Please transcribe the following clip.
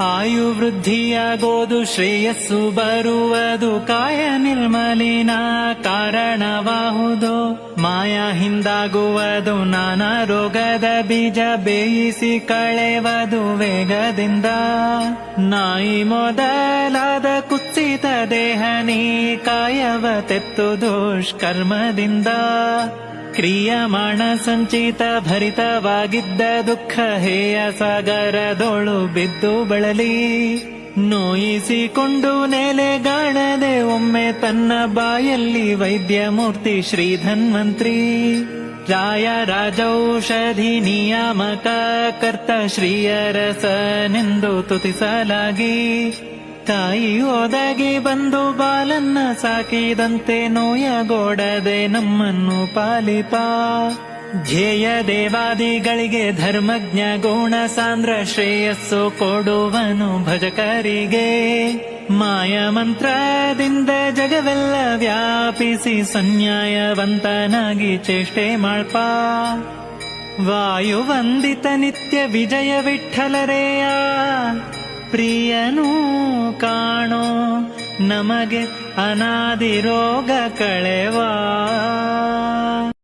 ಆಯು ವೃದ್ಧಿಯಾಗೋದು ಶ್ರೇಯಸ್ಸು ಬರುವುದು ಕಾಯ ನಿರ್ಮಲಿನ ಕಾರಣವಾಹುದು. ಮಾಯಾ ಹಿಂದಾಗುವುದು ನಾನಾ ರೋಗದ ಬೀಜ ಬೇಯಿಸಿ ಕಳೆವದು ವೇಗದಿಂದ. ನಾಯಿ ಮೊದಲಾದ ಕುತ್ಸಿತ ದೇಹನಿ ಕಾಯವ ತೆತ್ತು ದುಷ್ಕರ್ಮದಿಂದ. ಕ್ರಿಯಮಾಣ ಸಂಚಿತ ಭರಿತವಾಗಿದ್ದ ದುಃಖ ಹೇಯ ಸಾಗರದೊಳು ಬಿದ್ದು ಬಳಲಿ. ನೋಯಿಸಿಕೊಂಡು ನೆಲೆಗಾಣದೆ ಒಮ್ಮೆ ತನ್ನ ಬಾಯಲ್ಲಿ ವೈದ್ಯ ಮೂರ್ತಿ ಶ್ರೀ ಧನ್ವಂತ್ರಿ ರಾಯ ರಾಜೌಷಧಿ ನಿಯಾಮಕ ಕರ್ತ ಶ್ರೀಯರಸನೆಂದು ತುತಿಸಲಾಗಿ ತಾಯಿ ಒದಗಿ ಬಂದು ಬಾಲನ್ನ ಸಾಕಿದಂತೆ ನೋಯಗೋಡದೆ ನಮ್ಮನ್ನು ಪಾಲಿಪ. ಧ್ಯೇಯ ದೇವಾದಿಗಳಿಗೆ ಧರ್ಮಜ್ಞ ಗುಣ ಸಾಂದ್ರ ಶ್ರೇಯಸ್ಸು ಕೊಡುವನು ಭಜಕರಿಗೆ. ಮಾಯ ಮಂತ್ರದಿಂದ ಜಗವೆಲ್ಲ ವ್ಯಾಪಿಸಿ ಸಂನ್ಯಾಯವಂತನಾಗಿ ಚೇಷ್ಟೆ ಮಾಡ್ಪ. ವಾಯುವಂದಿತ ನಿತ್ಯ ವಿಜಯ ವಿಠಲರೆಯ. ಪ್ರಿಯನೂ ಕಾಣೋ ನಮಗೆ ಅನಾದಿ ರೋಗ ಕಳೆವಾ